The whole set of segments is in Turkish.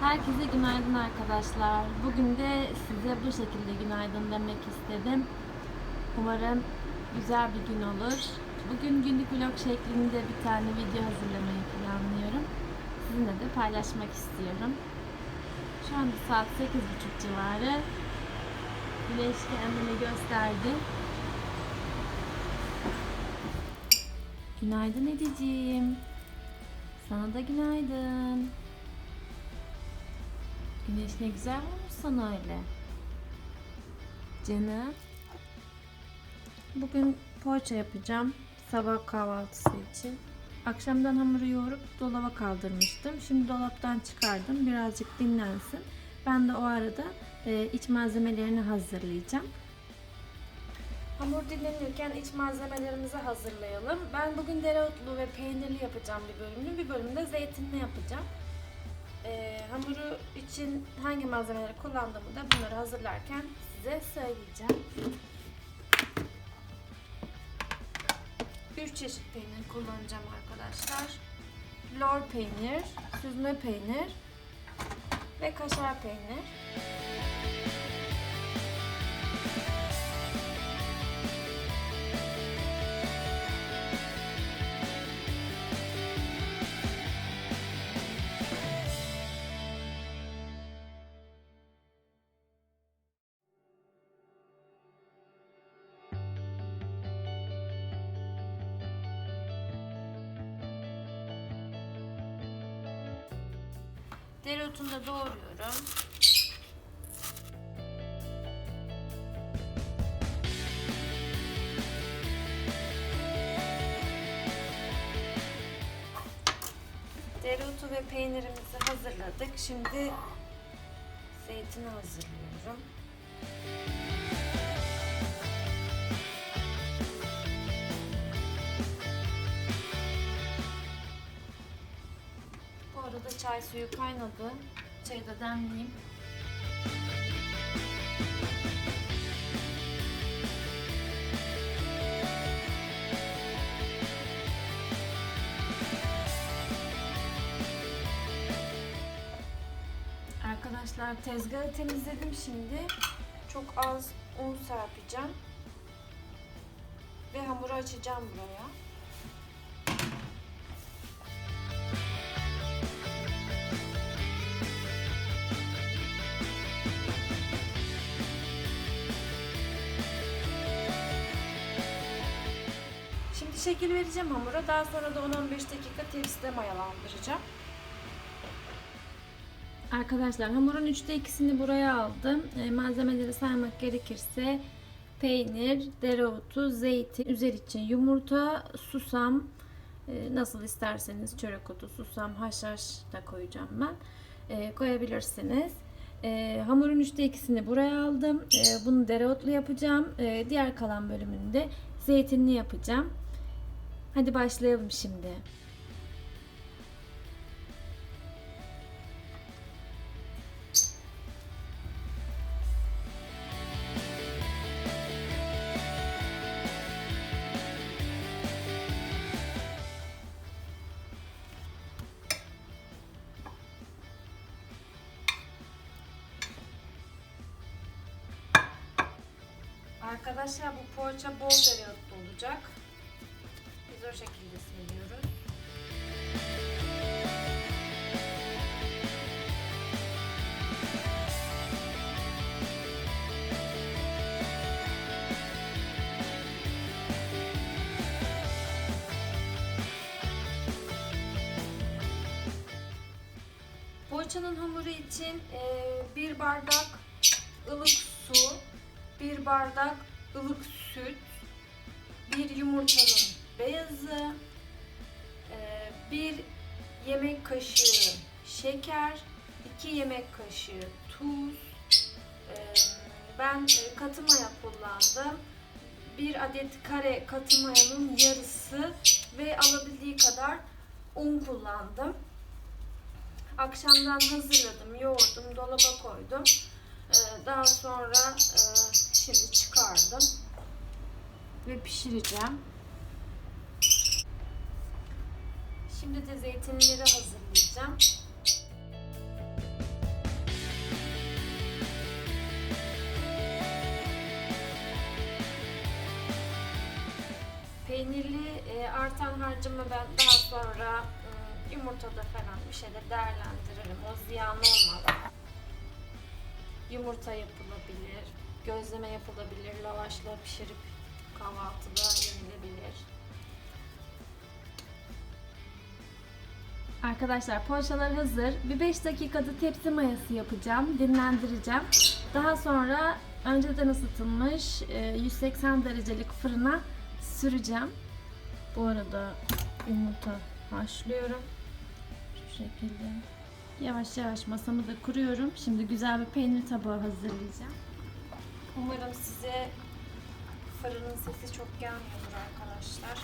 Herkese günaydın arkadaşlar. Bugün de size bu şekilde günaydın demek istedim. Umarım güzel bir gün olur. Bugün günlük vlog şeklinde bir tane video hazırlamayı planlıyorum. Sizinle de paylaşmak istiyorum. Şu anda saat 8.30 civarı. Güneş kendini gösterdi. Günaydın Ediciğim. Sana da günaydın. Güneş ne güzel olmuş sana öyle. Canım. Bugün poğaça yapacağım. Sabah kahvaltısı için. Akşamdan hamuru yoğurup dolaba kaldırmıştım. Şimdi dolaptan çıkardım. Birazcık dinlensin. Ben de o arada e, iç malzemelerini hazırlayacağım. Hamur dinlenirken iç malzemelerimizi hazırlayalım. Ben bugün dereotlu ve peynirli yapacağım bir bölümünü. Bir bölümde zeytinli yapacağım. Ee, hamuru için hangi malzemeleri kullandığımı da bunları hazırlarken size söyleyeceğim. 3 çeşit peynir kullanacağım arkadaşlar. Lor peynir, süzme peynir ve kaşar peynir. Dereotunu da doğruyorum. Dereotu ve peynirimizi hazırladık. Şimdi zeytini hazırlıyorum. Çay suyu kaynadı. Çayı da demleyeyim. Arkadaşlar tezgahı temizledim şimdi. Çok az un serpeceğim. Ve hamuru açacağım buraya. Şekil vereceğim hamura. Daha sonra da 10-15 dakika tepside mayalandıracağım. Arkadaşlar hamurun 3'te 2'sini buraya aldım. E, malzemeleri saymak gerekirse peynir, dereotu, zeytin, üzeri için yumurta, susam, e, nasıl isterseniz çörek otu, susam, haşhaş da koyacağım ben. E, koyabilirsiniz. E, hamurun 3'te 2'sini buraya aldım. E, bunu dereotlu yapacağım. E, diğer kalan bölümünde zeytinli yapacağım. Hadi başlayalım şimdi. Arkadaşlar bu poğaça bol dereotlu olacak. O şekilde seviyoruz. Poğaçanın hamuru için e, bir bardak ılık su, bir bardak ılık süt, bir yumurtanın beyazı, e, bir yemek kaşığı şeker, iki yemek kaşığı tuz, e, ben e, katı maya kullandım. Bir adet kare katı mayanın yarısı ve alabildiği kadar un kullandım. Akşamdan hazırladım, yoğurdum, dolaba koydum. Daha sonra şimdi çıkardım ve pişireceğim. Şimdi de zeytinleri hazırlayacağım. Peynirli e, artan harcımı ben daha sonra e, yumurtada falan bir şeyde değerlendiririm. O ziyan olmaz. Yumurta yapılabilir, gözleme yapılabilir, lavaşla pişirip kahvaltıda Arkadaşlar poğaçalar hazır. Bir 5 dakikada tepsi mayası yapacağım. Dinlendireceğim. Daha sonra önceden ısıtılmış e, 180 derecelik fırına süreceğim. Bu arada yumurta haşlıyorum. Şu şekilde. Yavaş yavaş masamı da kuruyorum. Şimdi güzel bir peynir tabağı hazırlayacağım. Umarım size fırının sesi çok gelmiyordur arkadaşlar.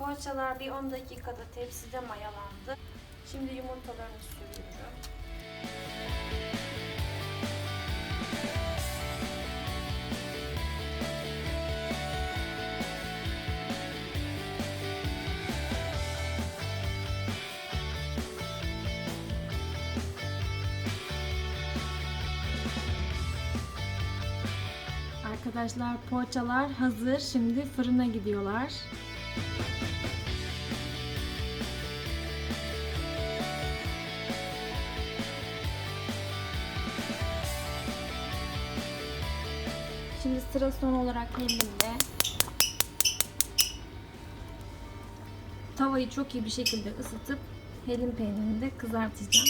Poğaçalar bir 10 dakikada tepside mayalandı. Şimdi yumurtalarını sürüyorum. Arkadaşlar poğaçalar hazır. Şimdi fırına gidiyorlar. Şimdi sıra son olarak elimde. Tavayı çok iyi bir şekilde ısıtıp helin peynirini de kızartacağım.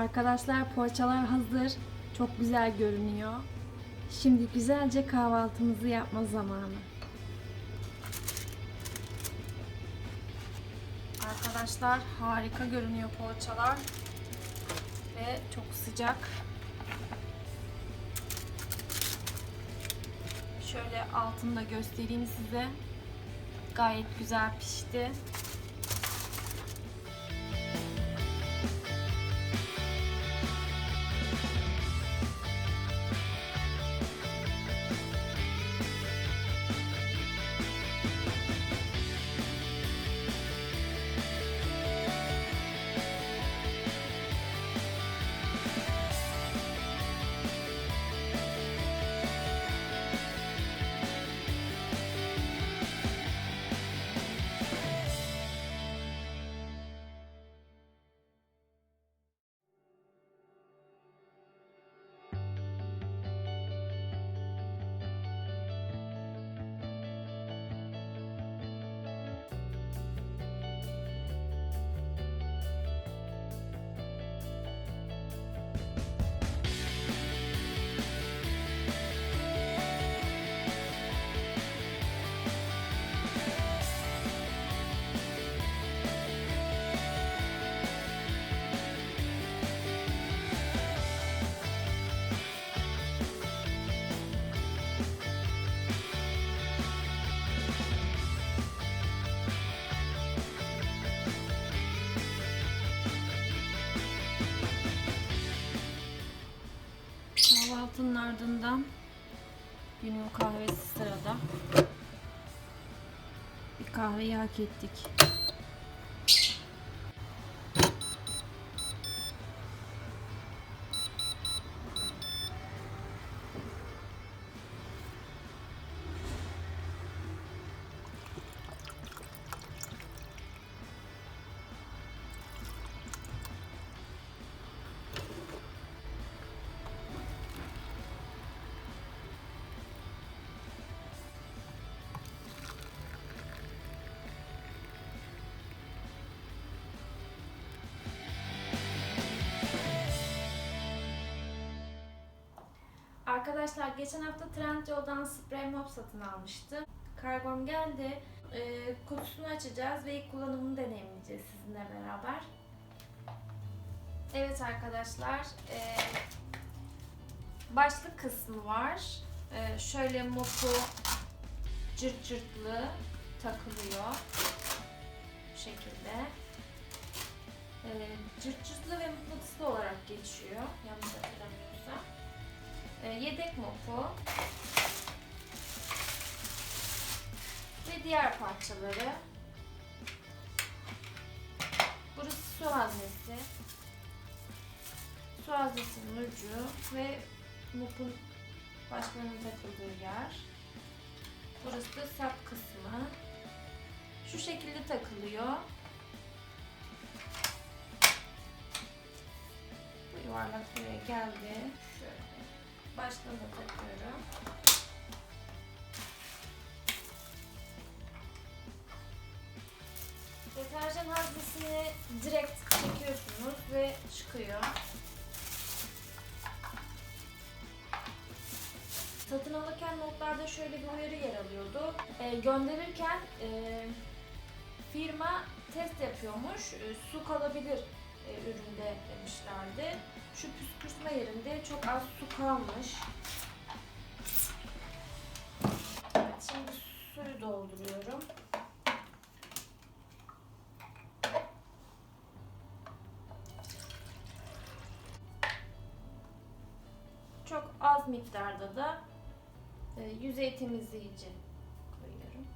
Arkadaşlar poğaçalar hazır. Çok güzel görünüyor. Şimdi güzelce kahvaltımızı yapma zamanı. Arkadaşlar harika görünüyor poğaçalar. Ve çok sıcak. Şöyle altını da göstereyim size. Gayet güzel pişti. Kahvaltının ardından günün kahvesi sırada. Bir kahveyi hak ettik. Arkadaşlar geçen hafta Trendyol'dan sprey mop satın almıştım. Kargom geldi. Ee, kutusunu açacağız ve ilk kullanımını deneyimleyeceğiz sizinle beraber. Evet arkadaşlar. ee, başlık kısmı var. Ee, şöyle mopu cırt cırtlı takılıyor. Bu şekilde. Ee, cırt cırtlı ve mıknatıslı olarak geçiyor. Yanlış hatırlamıyorsam. Ee, yedek mopu ve diğer parçaları. Burası su haznesi. Su haznesinin ucu ve mopun başlarına takıldığı yer. Burası da sap kısmı. Şu şekilde takılıyor. Bu yuvarlak buraya geldi. Şöyle. Baştan da takıyorum. Deterjan haznesini direkt çekiyorsunuz ve çıkıyor. Satın alırken notlarda şöyle bir uyarı yer alıyordu. E, gönderirken e, firma test yapıyormuş. E, su kalabilir üründe demişlerdi. Şu püskürtme yerinde çok az su kalmış. Evet, şimdi suyu dolduruyorum. Çok az miktarda da e, yüzey temizleyici koyuyorum.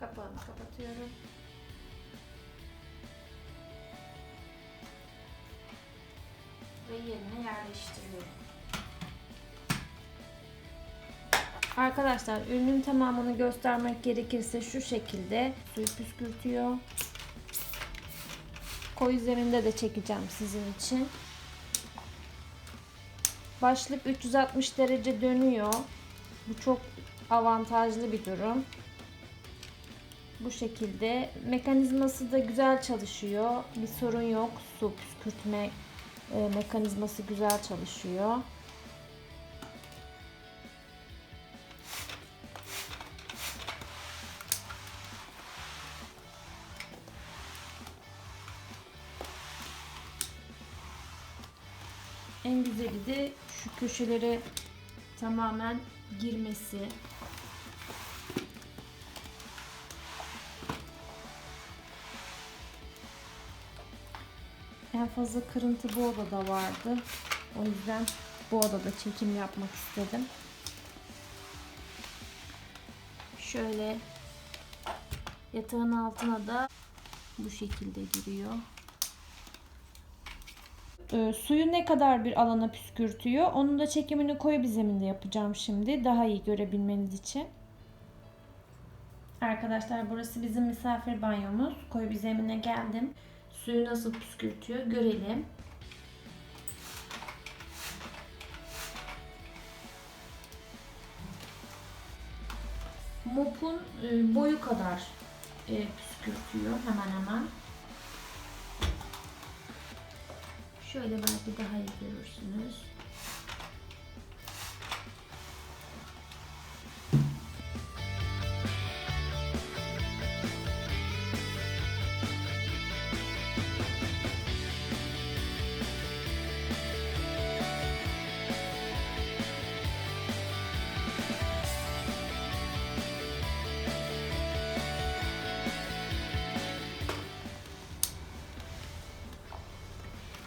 Kapağını kapatıyorum. Ve yerine yerleştiriyorum. Arkadaşlar ürünün tamamını göstermek gerekirse şu şekilde suyu püskürtüyor. Koy üzerinde de çekeceğim sizin için. Başlık 360 derece dönüyor. Bu çok avantajlı bir durum. Bu şekilde mekanizması da güzel çalışıyor. Bir sorun yok. Su püskürtme e, mekanizması güzel çalışıyor. En güzeli de şu köşelere tamamen girmesi. En fazla kırıntı bu odada vardı. O yüzden bu odada çekim yapmak istedim. Şöyle yatağın altına da bu şekilde giriyor. Ee, suyu ne kadar bir alana püskürtüyor. Onun da çekimini koyu bir zeminde yapacağım şimdi. Daha iyi görebilmeniz için. Arkadaşlar burası bizim misafir banyomuz. Koyu bir zemine geldim. Suyu nasıl püskürtüyor görelim. Mopun e, boyu kadar e, püskürtüyor hemen hemen. Şöyle belki daha iyi görürsünüz.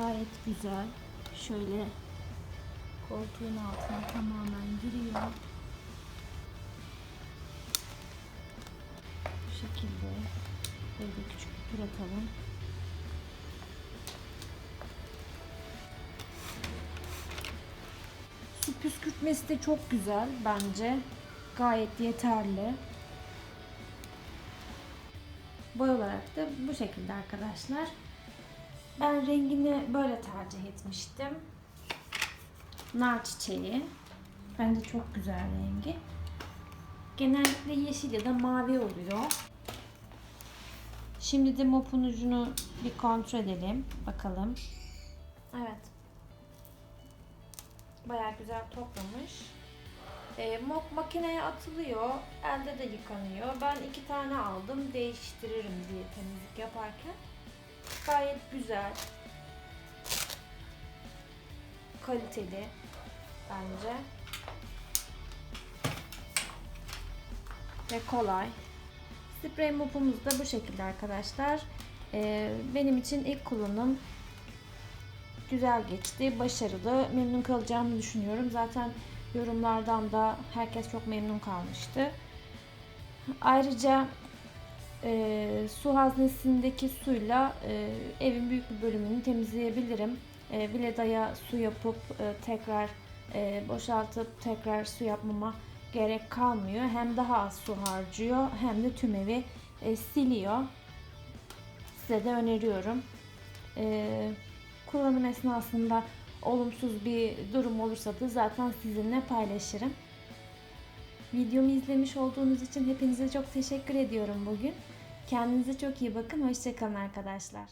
Gayet güzel. Şöyle koltuğun altına tamamen giriyor. Bu şekilde böyle küçük bir tur atalım. Su püskürtmesi de çok güzel bence. Gayet yeterli. Boy olarak da bu şekilde arkadaşlar. Ben rengini böyle tercih etmiştim. Nar çiçeği. Bence çok güzel rengi. Genellikle yeşil ya da mavi oluyor. Şimdi de mopun ucunu bir kontrol edelim. Bakalım. Evet. Bayağı güzel toplamış. E, mop makineye atılıyor. Elde de yıkanıyor. Ben iki tane aldım. Değiştiririm diye temizlik yaparken. Gayet güzel. Kaliteli bence. Ve kolay. Sprey mopumuz da bu şekilde arkadaşlar. Ee, benim için ilk kullanım güzel geçti. Başarılı. Memnun kalacağımı düşünüyorum. Zaten yorumlardan da herkes çok memnun kalmıştı. Ayrıca e, su haznesindeki suyla e, evin büyük bir bölümünü temizleyebilirim. E, Vileda'ya su yapıp e, tekrar e, boşaltıp tekrar su yapmama gerek kalmıyor. Hem daha az su harcıyor hem de tüm evi e, siliyor. Size de öneriyorum. E, kullanım esnasında olumsuz bir durum olursa da zaten sizinle paylaşırım. Videomu izlemiş olduğunuz için hepinize çok teşekkür ediyorum bugün. Kendinize çok iyi bakın. Hoşçakalın arkadaşlar.